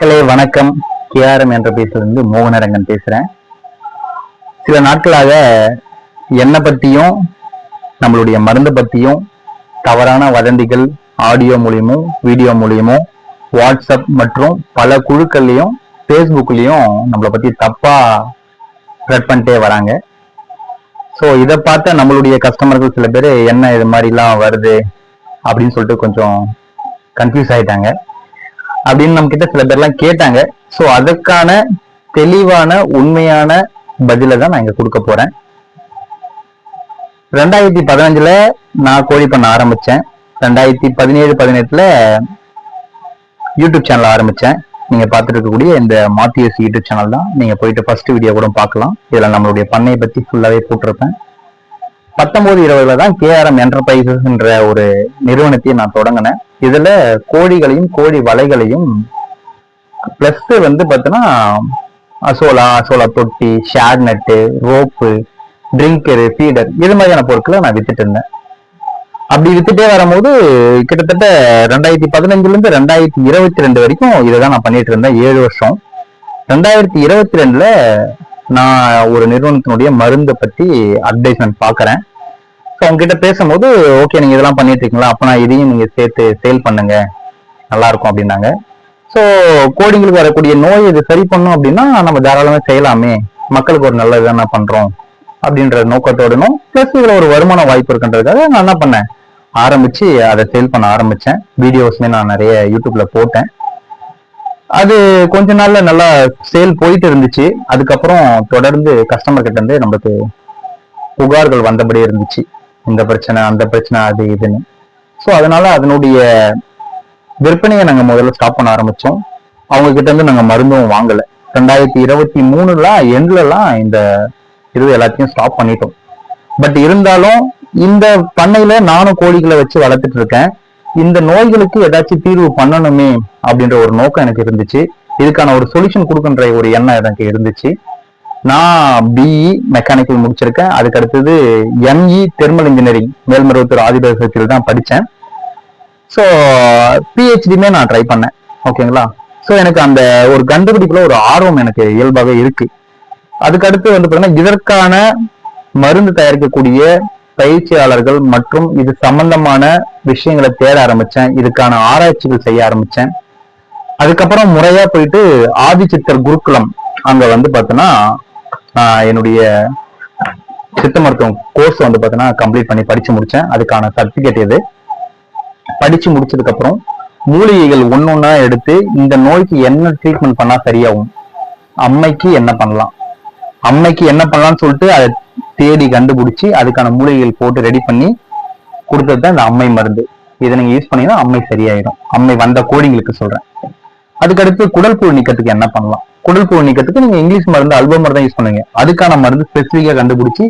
மக்களே வணக்கம். கேஆர்எம் என்ற பேசுறது மோகனரங்கன் பேசுறேன். சில நாட்களாக என்னை பற்றியும் நம்மளுடைய மருந்து பற்றியும் தவறான வதந்திகள் ஆடியோ மூலியமும் வீடியோ மூலியமும் வாட்ஸ்அப் மற்றும் பல குழுக்கள்லயும் ஃபேஸ்புக்லேயும் நம்மளை பத்தி தப்பாக ஸ்ப்ரெட் பண்ணிட்டே வராங்க. ஸோ இதை பார்த்த நம்மளுடைய கஸ்டமர்கள் சில பேர் என்ன இது மாதிரிலாம் வருது? அப்படின்னு சொல்லிட்டு கொஞ்சம் கன்ஃபியூஸ் ஆயிட்டாங்க. அப்படின்னு நம்ம கிட்ட சில பேர்லாம் கேட்டாங்க. ஸோ அதுக்கான தெளிவான உண்மையான பதிலை தான் நான் இங்க கொடுக்க போறேன். ரெண்டாயிரத்தி பதினஞ்சுல நான் கோழி பண்ண ஆரம்பிச்சேன். ரெண்டாயிரத்தி பதினேழு பதினெட்டுல யூடியூப் சேனல் ஆரம்பிச்சேன். நீங்க பார்த்துட்டு இருக்கக்கூடிய இந்த மாத்தியஸ் யூடியூப் சேனல் தான். நீங்க போயிட்டு ஃபர்ஸ்ட் வீடியோ கூட பார்க்கலாம். இதுல நம்மளுடைய பண்ணையை பத்தி ஃபுல்லாவே போட்டிருப்பேன். பத்தொன்பது இருபதுல தான் கேஆர்எம் என்டர்பிரைசஸ்ன்ற ஒரு நிறுவனத்தையும் நான் தொடங்கினேன். இதுல கோழிகளையும் கோழி வலைகளையும் பிளஸ் வந்து பார்த்தீங்கன்னா அசோலா அசோலா தொட்டி shade net rope drinker feeder இது மாதிரியான பொருட்களை நான் வித்துட்டு இருந்தேன். அப்படி வித்துட்டே வரும்போது கிட்டத்தட்ட ரெண்டாயிரத்தி பதினஞ்சுல இருந்து ரெண்டாயிரத்தி இருபத்தி ரெண்டு வரைக்கும் இதை தான் நான் பண்ணிட்டு இருந்தேன் ஏழு வருஷம். ரெண்டாயிரத்தி இருபத்தி ரெண்டுல நான் ஒரு நிறுவனத்தினுடைய மருந்தை பத்தி அட்வைஸ்மெண்ட் பாக்குறேன் ஸோ அவங்ககிட்ட பேசும்போது ஓகே நீங்க இதெல்லாம் பண்ணிட்டு இருக்கீங்களா அப்ப நான் இதையும் நீங்க சேர்த்து சேல் பண்ணுங்க. நல்லா இருக்கும் அப்படின்னாங்க. ஸோ கோடிங்களுக்கு வரக்கூடிய நோய் இது சரி பண்ணும் அப்படின்னா நம்ம தாராளமாக செய்யலாமே. மக்களுக்கு ஒரு நல்லது தானே பண்றோம் அப்படின்ற நோக்கத்தோடனும் ப்ளஸ் இதுல ஒரு வருமான வாய்ப்பு இருக்குன்றதுக்காக நான் என்ன பண்ணேன்? ஆரம்பிச்சு அதை சேல் பண்ண ஆரம்பிச்சேன். வீடியோஸ்மே நான் நிறைய யூடியூப்ல போட்டேன். அது கொஞ்ச நாள்ல நல்லா சேல் போயிட்டு இருந்துச்சு. அதுக்கப்புறம் தொடர்ந்து கஸ்டமர் கிட்ட இருந்து நம்மளுக்கு புகார்கள் வந்தபடி இருந்துச்சு. இந்த பிரச்சனை அந்த பிரச்சனை அது இதுன்னு. ஸோ அதனால அதனுடைய விற்பனையை நாங்க முதல்ல ஸ்டாப் பண்ண ஆரம்பிச்சோம். அவங்க கிட்ட இருந்து நாங்க மருந்தும் வாங்கல. ரெண்டாயிரத்தி இருபத்தி மூணுலாம் எண்ட்லலாம் இந்த இது எல்லாத்தையும் ஸ்டாப் பண்ணிட்டோம். பட் இருந்தாலும் இந்த பண்ணையில நானும் கோழிகளை வச்சு வளர்த்துட்டு இருக்கேன். இந்த நோய்களுக்கு ஏதாச்சும் தீர்வு பண்ணணுமே அப்படின்ற ஒரு நோக்கம் எனக்கு இருந்துச்சு. இதுக்கான ஒரு சொல்யூஷன் கொடுக்குன்ற ஒரு எண்ணம் எனக்கு இருந்துச்சு. நான் பிஇ மெக்கானிக்கல் முடிச்சிருக்கேன். அதுக்கு அடுத்தது எம்இ தெர்மல் இன்ஜினியரிங் மேல்மருவத்தூர் ஆதிபேசத்தில் தான் படித்தேன். ஸோ பிஹெச்டியுமே நான் ட்ரை பண்ணேன். ஓகேங்களா ஸோ எனக்கு அந்த ஒரு கண்டுபிடிப்புல ஒரு ஆர்வம் எனக்கு இயல்பாகவே இருக்கு. அதுக்கு அடுத்து வந்து பார்த்தீங்கன்னா இதற்கான மருந்து தயாரிக்கக்கூடிய பயிற்சியாளர்கள் மற்றும் இது சம்பந்தமான விஷயங்களை தேட ஆரம்பிச்சேன். இதுக்கான ஆராய்ச்சிகள் செய்ய ஆரம்பிச்சேன். அதுக்கப்புறம் முறையா போயிட்டு ஆதிச்சித்தர் குருகுலம் அங்க வந்து பார்த்தோன்னா என்னுடைய சித்த மருத்துவம் கோர்ஸ் வந்து பார்த்தீங்கன்னா கம்ப்ளீட் பண்ணி படிச்சு முடிச்சேன். அதுக்கான சர்டிபிகேட் இது. படிச்சு முடிச்சதுக்கு அப்புறம் மூலிகைகள் ஒன்னொன்னா எடுத்து இந்த நோய்க்கு என்ன ட்ரீட்மெண்ட் பண்ணா சரியாகும்? அம்மைக்கு என்ன பண்ணலாம்? அம்மைக்கு என்ன பண்ணலாம்னு சொல்லிட்டு அதை தேடி கண்டுபிடிச்சி அதுக்கான மூலிகைகள் போட்டு ரெடி பண்ணி கொடுத்தது தான் இந்த அம்மை மருந்து. இதை நீங்க யூஸ் பண்ணீங்கன்னா அம்மை சரியாயிடும். அம்மை வந்த கோடிங்களுக்கு சொல்றேன். அதுக்கடுத்து குடல் புழு நீக்கத்துக்கு என்ன பண்ணலாம்? குடல் புழு நீக்கத்துக்கு நீங்க இங்கிலீஷ் மருந்து அல்போ மருந்து யூஸ் பண்ணுங்க. அதுக்கான மருந்து ஸ்பெசிஃபிக்கா கண்டுபிடிச்சி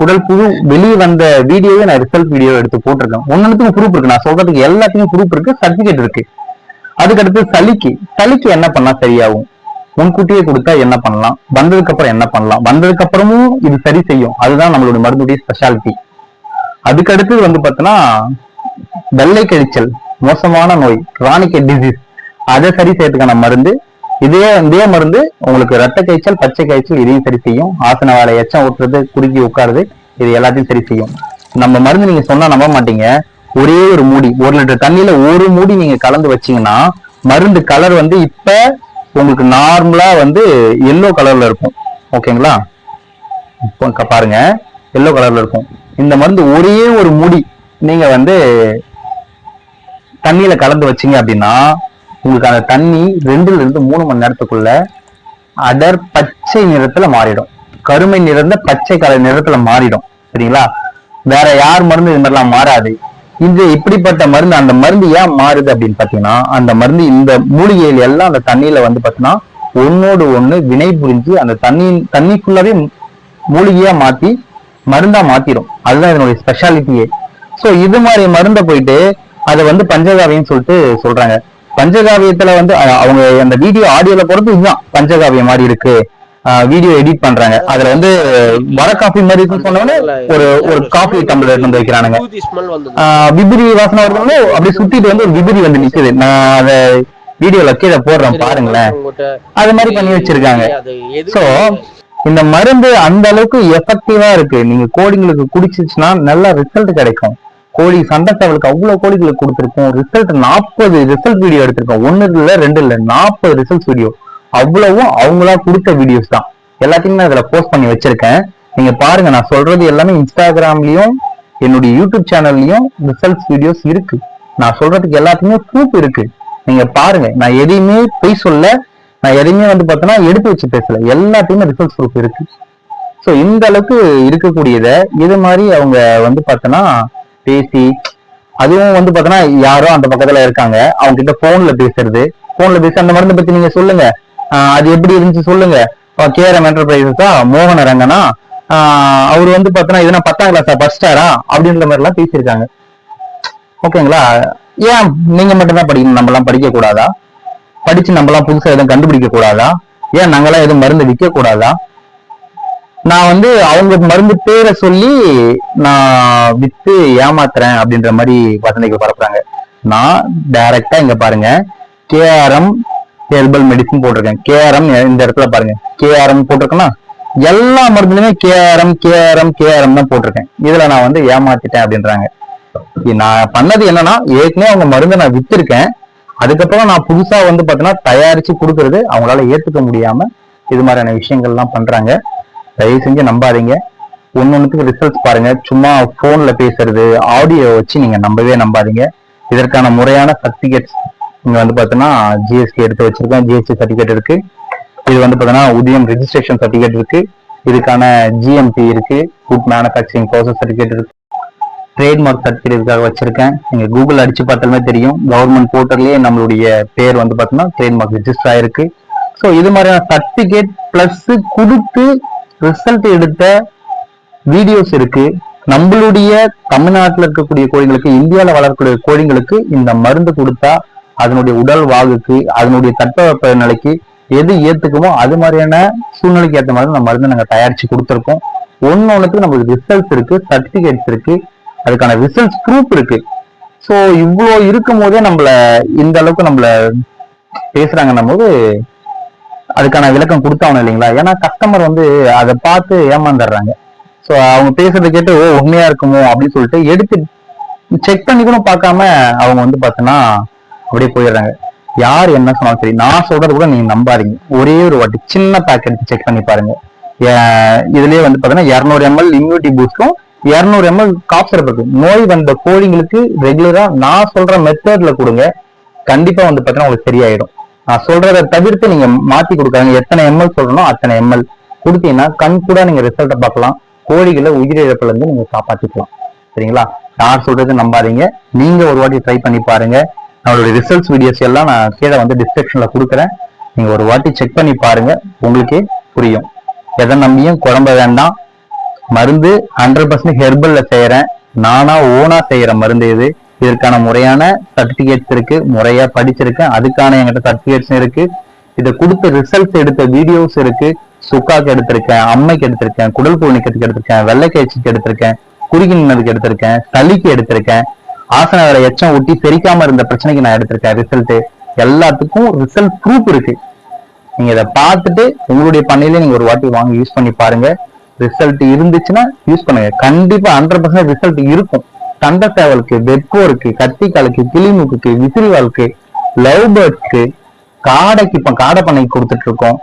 குடல் புழு வெளியே வந்த வீடியோவே நான் ரிசல்ட் வீடியோ எடுத்து போட்டிருக்கேன். ஒன்னுக்கும் ப்ரூப் இருக்கு. நான் சொல்றதுக்கு எல்லாத்துக்கும் ப்ரூப் இருக்கு சர்டிபிகேட் இருக்கு. அதுக்கடுத்து சளிக்கு. சளிக்கு என்ன பண்ணா சரியாகும்? முன்கூட்டியே கொடுத்தா என்ன பண்ணலாம்? வந்ததுக்கு அப்புறம் என்ன பண்ணலாம்? வந்ததுக்கு அப்புறமும் இது சரி செய்யும். அதுதான் நம்மளுடைய மருந்துடைய ஸ்பெஷாலிட்டி அதுக்கடுத்து வந்து பார்த்தோன்னா வெள்ளை கழிச்சல் மோசமான நோய் கிரானிக் டிசீஸ் அதை சரி செய்யறதுக்கான மருந்து இதே இதே மருந்து உங்களுக்கு ரத்த காய்ச்சல் பச்சை காய்ச்சல் இதையும் சரி செய்யும். ஆசன வேலை எச்சம் ஊட்டுறது குறுக்கி உட்காருது இது எல்லாத்தையும் சரி செய்யும். நம்ம மருந்து நீங்க சொன்னா நம்ப மாட்டீங்க. ஒரே ஒரு மூடி ஒரு லிட்டர் தண்ணியில ஒரு மூடி நீங்க கலந்து வச்சீங்கன்னா மருந்து கலர் வந்து இப்ப உங்களுக்கு நார்மலா வந்து எல்லோ கலர்ல இருக்கும். ஓகேங்களா இப்போ பாருங்க. எல்லோ கலர்ல இருக்கும். இந்த மருந்து ஒரே ஒரு மூடி நீங்க வந்து தண்ணியில கலந்து வச்சீங்க அப்படின்னா உங்களுக்கு அந்த தண்ணி ரெண்டுல இருந்து மூணு மணி நேரத்துக்குள்ள அடர் பச்சை நிறத்துல மாறிடும். கருமை நிறந்த பச்சை கலர் நிறத்துல மாறிடும். சரிங்களா? வேற யார் மருந்து இது மாதிரிலாம் மாறாது. இது இப்படிப்பட்ட மருந்து அந்த மருந்து ஏன் மாறுது அப்படின்னு பாத்தீங்கன்னா அந்த மருந்து இந்த மூலிகையில எல்லாம் அந்த தண்ணியில வந்து பாத்தீங்கன்னா ஒன்னோடு ஒண்ணு வினை புரிஞ்சு அந்த தண்ணி தண்ணிக்குள்ளவே மூலிகையா மாத்தி மருந்தா மாத்திரும் அதுதான் இதனுடைய ஸ்பெஷாலிட்டியே சோ இது மாதிரி மருந்தை போயிட்டு அதை வந்து பஞ்சகாவியம் சொல்லிட்டு சொல்றாங்க. பஞ்சகாவியத்துல வந்து அவங்க அந்த வீடியோ ஆடியோல போறது இதுதான். பஞ்சகாவியம் மாதிரி இருக்கு. வீடியோ எடிட் பண்றாங்க. அதுல வந்து வர காஃபி மாதிரி இருக்குன்னு சொன்னோடனே ஒரு ஒரு காஃபி டம்ளர் வந்து வைக்கிறானுங்க விபூதி வாசனை வரும்போது அப்படியே சுத்திட்டு வந்து ஒரு விபூதி வந்து நிக்குது. நான் அதை வீடியோல கீழே போடுறோம் சரி, பாருங்களேன். அது மாதிரி பண்ணி வச்சிருக்காங்க. சோ இந்த மருந்து அந்த அளவுக்கு எஃபெக்டிவா இருக்கு. நீங்க கோழிங்களுக்கு குடிச்சிச்சுன்னா நல்ல ரிசல்ட் கிடைக்கும். கோழி சண்டை சேவலுக்கு அவ்வளவு கோழிகளுக்கு கொடுத்துருக்கோம். ரிசல்ட் நாற்பது ரிசல்ட் வீடியோ எடுத்திருக்கோம். ஒன்னு இல்ல ரெண்டு இல்ல நாற்பது ரிசல்ட் வீடியோ அவ்வளவும் அவங்களா கொடுத்த வீடியோஸ் தான். எல்லாத்தையுமே நான் இதுல போஸ்ட் பண்ணி வச்சிருக்கேன். நீங்க பாருங்க நான் சொல்றது எல்லாமே இன்ஸ்டாகிராம்லயும் என்னுடைய யூடியூப் சேனல்லயும் ரிசல்ட்ஸ் வீடியோஸ் இருக்கு. நான் சொல்றதுக்கு எல்லாத்துக்குமே ப்ரூஃப் இருக்கு. நீங்க பாருங்க நான் எதையுமே பொய் சொல்ல நான் எதையுமே வந்து பார்த்தோன்னா எடுத்து வச்சு பேசல. எல்லாத்தையுமே ரிசல்ட்ஸ் ப்ரூஃப் இருக்கு. ஸோ இந்த அளவுக்கு இருக்கக்கூடியத இது மாதிரி அவங்க வந்து பார்த்தோன்னா பேசி அதுவும் வந்து பாத்தீங்கன்னா யாரோ அந்த பக்கத்துல இருக்காங்க. அவங்க கிட்ட போன்ல பேசுறது. போன்ல பேசி அந்த மருந்தை பத்தி நீங்க சொல்லுங்க. அது எப்படி இருந்துச்சு சொல்லுங்க. கேரம் என்டர்பிரைசஸா மோகன ரங்கனா ஆஹ் அவர் வந்து பாத்தீங்கன்னா இதுனா பத்தாம் கிளாஸா ஃபர்ஸ்டாரா அப்படின்ற மாதிரி எல்லாம் பேசியிருக்காங்க. ஓகேங்களா? ஏன் நீங்க மட்டும்தான் படிக்கணும்? நம்ம எல்லாம் படிக்க கூடாதா படிச்சு நம்ம எல்லாம் புதுசா எதுவும் கண்டுபிடிக்க கூடாதா ஏன் நாங்கெல்லாம் எதுவும் மருந்து விற்க கூடாதா நான் வந்து அவங்க மருந்து பேரை சொல்லி நான் வித்து ஏமாத்துறேன் அப்படின்ற மாதிரி வசந்திகள் பரப்புறாங்க. நான் டைரக்டா இங்க பாருங்க. கேஆர்எம் ஹெர்பல் மெடிசன் போட்டிருக்கேன். கேஆர்எம் இந்த இடத்துல பாருங்க. கேஆர்எம் போட்டிருக்கேன்னா எல்லா மருந்துலையுமே கேஆர்எம் கேஆர்எம் கேஆர்எம் தான் போட்டிருக்கேன். இதுல நான் வந்து ஏமாத்திட்டேன் அப்படின்றாங்க. நான் பண்ணது என்னன்னா ஏற்கனவே அவங்க மருந்தை நான் வித்திருக்கேன். அதுக்கப்புறம் நான் புதுசா வந்து பாத்தீங்கன்னா தயாரிச்சு கொடுக்கறது அவங்களால ஏத்துக்க முடியாம இது மாதிரியான விஷயங்கள்லாம் பண்றாங்க. தயவு செஞ்சு நம்பாதீங்க. ஒன்னொன்னுக்கு ரிசல்ட்ஸ் பாருங்க. சும்மா போன்ல பேசுறது ஆடியோ வச்சு நீங்க நம்பவே நம்பாதீங்க. இதற்கான முறையான சர்டிபிகேட்ஸ் இங்க வந்து பாத்தீங்கன்னா ஜிஎஸ்டி எடுத்து வச்சிருக்கேன் ஜிஎஸ்டி சர்டிபிகேட் இருக்கு. இது வந்து பாத்தீங்கன்னா உதயம் ரெஜிஸ்ட்ரேஷன் சர்டிபிகேட் இருக்கு. இதுக்கான ஜிஎம்பி இருக்கு. ஃபுட் மேனுஃபேக்சரிங் ப்ராசஸ் சர்டிபிகேட் இருக்கு. ட்ரேட்மார்க் சர்டிஃபிகேட் இதுக்காக வச்சிருக்கேன். நீங்க கூகுள் அடிச்சு பார்த்தாலுமே தெரியும். கவர்மெண்ட் போர்ட்டல்லே நம்மளுடைய பேர் வந்து பார்த்தோம்னா ட்ரேட்மார்க் ரெஜிஸ்டர் ஆயிருக்கு. ஸோ இது மாதிரியான சர்டிஃபிகேட் பிளஸ் கொடுத்து ரிசல்ட் எடுத்த வீடியோஸ் இருக்கு. நம்மளுடைய தமிழ்நாட்டில் இருக்கக்கூடிய கோழிகளுக்கு இந்தியாவில் வளரக்கூடிய கோழிகளுக்கு இந்த மருந்து கொடுத்தா அதனுடைய உடல் வாகுக்கு அதனுடைய தட்பவெப்ப நிலைக்கு எது ஏத்துக்குமோ அது மாதிரியான சூழ்நிலைக்கு ஏற்ற மாதிரி நம்ம மருந்து நாங்கள் தயாரிச்சு கொடுத்துருக்கோம். ஒன்னு ஒன்றுக்கு நம்மளுக்கு ரிசல்ட்ஸ் இருக்கு சர்டிபிகேட்ஸ் இருக்கு. அதுக்கான ரிசல்ட்ஸ் ப்ரூஃப் இருக்கு. ஸோ இவ்வளோ இருக்கும் போதே நம்மள இந்த அளவுக்கு நம்மள பேசுறாங்கன்னும் போது அதுக்கான விளக்கம் கொடுத்தாகணும் இல்லைங்களா? ஏன்னா கஸ்டமர் வந்து அதை பார்த்து ஏமாந்துடுறாங்க. ஸோ அவங்க பேசுறதை கேட்டு ஓ உண்மையா இருக்குமோ? அப்படின்னு சொல்லிட்டு எடுத்து செக் பண்ணி கூட பார்க்காம அவங்க வந்து பார்த்தோன்னா அப்படியே போயிடுறாங்க. யார் என்ன சொன்னாலும் சரி நான் சொல்றது கூட நீங்க நம்பாதீங்க. ஒரே ஒரு வாட்டி சின்ன பேக்கெட் செக் பண்ணி பாருங்க. இதுலயே வந்து பாத்தீங்கன்னா இரநூறு எம்எல் இம்யூனிட்டி பூஸ்டும் இரநூறு எம்எல் காப் இருக்கு நோய் வந்த கோழிங்களுக்கு ரெகுலரா நான் சொல்ற மெத்தட்ல கொடுங்க. கண்டிப்பா வந்து பாத்தீங்கன்னா உங்களுக்கு சரியாயிடும். நான் சொல்றதை தவிர்த்து நீங்க மாத்தி கொடுக்காங்க எத்தனை எம்எல் சொல்றனோ அத்தனை எம்எல் கொடுத்தீங்கன்னா கண் கூட நீங்க ரிசல்ட்டை பார்க்கலாம். கோழிகளை உயிரிழப்புல இருந்து நீங்க காப்பாற்றிக்கலாம் சரிங்களா? யார் சொல்றது நம்பாதீங்க. நீங்க ஒரு வாட்டி ட்ரை பண்ணி பாருங்க. நம்மளுடைய ரிசல்ட்ஸ் வீடியோஸ் எல்லாம் நான் கீழே வந்து டிஸ்கிரிப்ஷன்ல கொடுக்குறேன். நீங்க ஒரு வாட்டி செக் பண்ணி பாருங்க. உங்களுக்கே புரியும். எதை நம்பியும் குழம்ப வேண்டாம். மருந்து ஹண்ட்ரட் பர்சன்ட் ஹெர்பல்ல செய்யறேன். நானா ஓனா செய்யற மருந்து இது. இதற்கான முறையான சர்டிபிகேட்ஸ் இருக்கு முறையா படிச்சிருக்கேன். அதுக்கான என்கிட்ட சர்டிபிகேட்ஸ் இருக்கு. இதை கொடுத்த ரிசல்ட்ஸ் எடுத்த வீடியோஸ் இருக்கு. சுக்காக்கு எடுத்திருக்கேன் அம்மைக்கு எடுத்திருக்கேன் குடல் பூர்ணிக்கத்துக்கு எடுத்திருக்கேன் வெள்ளைக்காய்ச்சிக்கு எடுத்திருக்கேன் குறுகி நின்னதுக்கு எடுத்திருக்கேன் சளிக்கு எடுத்திருக்கேன். ஆசன வேலை எச்சம் ஊட்டி செரிக்காம இருந்த பிரச்சனைக்கு நான் எடுத்திருக்கேன் ரிசல்ட் எல்லாத்துக்கும் ரிசல்ட் ப்ரூஃப் இருக்கு. நீங்க இதை பார்த்துட்டு உங்களுடைய பண்ணையில நீங்க ஒரு வாட்டி வாங்கி யூஸ் பண்ணி பாருங்க. ரிசல்ட் இருந்துச்சுன்னா யூஸ் பண்ணுங்க. கண்டிப்பா ஹண்ட்ரட் பர்சன்ட் ரிசல்ட் இருக்கும். தண்ட சேவலுக்கு வெட்போருக்கு கத்திக்காலுக்கு கிளிமுக்கு விசிறிவாளுக்கு லவ் பேர்ட்ஸ்க்கு காடைக்கு இப்ப காடை பண்ணைக்கு கொடுத்துட்டு இருக்கோம்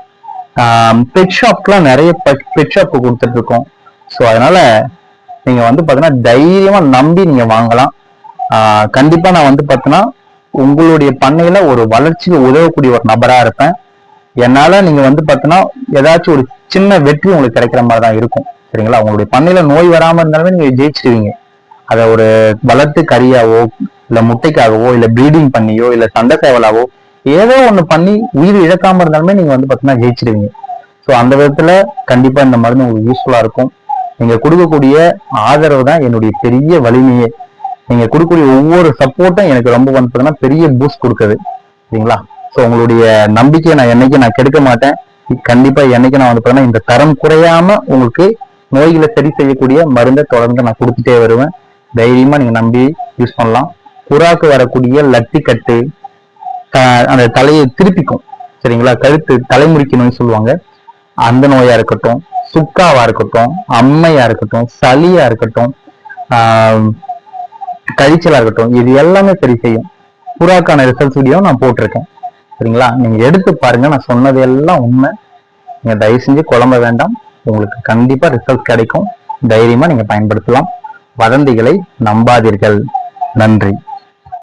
பெட் ஷாப்க்குலாம் நிறைய பெட் ஷாப் கொடுத்துட்டு இருக்கோம் ஸோ அதனால நீங்க வந்து பாத்தீங்கன்னா தைரியமா நம்பி நீங்க வாங்கலாம். கண்டிப்பா நான் வந்து பாத்தீங்கன்னா உங்களுடைய பண்ணையில ஒரு வளர்ச்சிக்கு உதவக்கூடிய ஒரு நபரா இருப்பேன். என்னால நீங்க வந்து பாத்தீங்கன்னா ஏதாச்சும் ஒரு சின்ன வெற்றி உங்களுக்கு கிடைக்கிற மாதிரி தான் இருக்கும். சரிங்களா? உங்களுடைய பண்ணையில நோய் வராம இருந்தாலுமே நீங்க ஜெயிச்சிருவீங்க அதை ஒரு வளர்த்து கறியாவோ இல்ல முட்டைக்காகவோ இல்ல ப்ரீடிங் பண்ணியோ இல்ல சண்டை சேவலாவோ ஏதோ ஒண்ணு பண்ணி உயிர் இழக்காம இருந்தாலுமே நீங்க வந்து பாத்தீங்கன்னா ஜெயிச்சிருவீங்க. ஸோ அந்த விதத்துல கண்டிப்பா இந்த மருந்து உங்களுக்கு யூஸ்ஃபுல்லா இருக்கும். நீங்க கொடுக்கக்கூடிய ஆதரவு தான் என்னுடைய பெரிய வலிமையே. நீங்க கொடுக்கக்கூடிய ஒவ்வொரு சப்போர்ட்டும் எனக்கு ரொம்ப வந்து பார்த்தீங்கன்னா பெரிய பூஸ்ட் கொடுக்குது. சரிங்களா? ஸோ உங்களுடைய நம்பிக்கையை நான் என்னைக்கு நான் கெடுக்க மாட்டேன். கண்டிப்பா என்னைக்கு நான் வந்து பாத்தீங்கன்னா இந்த தரம் குறையாம உங்களுக்கு நோய்களை சரி செய்யக்கூடிய மருந்தை தொடர்ந்து நான் கொடுத்துட்டே வருவேன். தைரியமா நீங்க நம்பி யூஸ் பண்ணலாம். புறாக்கு வரக்கூடிய லட்டிக்கட்டு த- அந்த தலையை திருப்பிக்கும். சரிங்களா? கழுத்து தலைமுறிக்கு நோய் சொல்லுவாங்க. அந்த நோயா இருக்கட்டும் சுக்காவா இருக்கட்டும் அம்மையா இருக்கட்டும் சளியா இருக்கட்டும் கழிச்சலா இருக்கட்டும் இது எல்லாமே சரி செய்யும். புறாக்கான ரிசல்ட்ஸ் வீடியோ நான் போட்டிருக்கேன். சரிங்களா? நீங்க எடுத்து பாருங்க. நான் சொன்னது எல்லாம் உண்மை. நீங்க தயவு செஞ்சு குழம்ப வேண்டாம். உங்களுக்கு கண்டிப்பா ரிசல்ட் கிடைக்கும். தைரியமா நீங்க பயன்படுத்தலாம். வதந்திகளை நம்பாதீர்கள். நன்றி.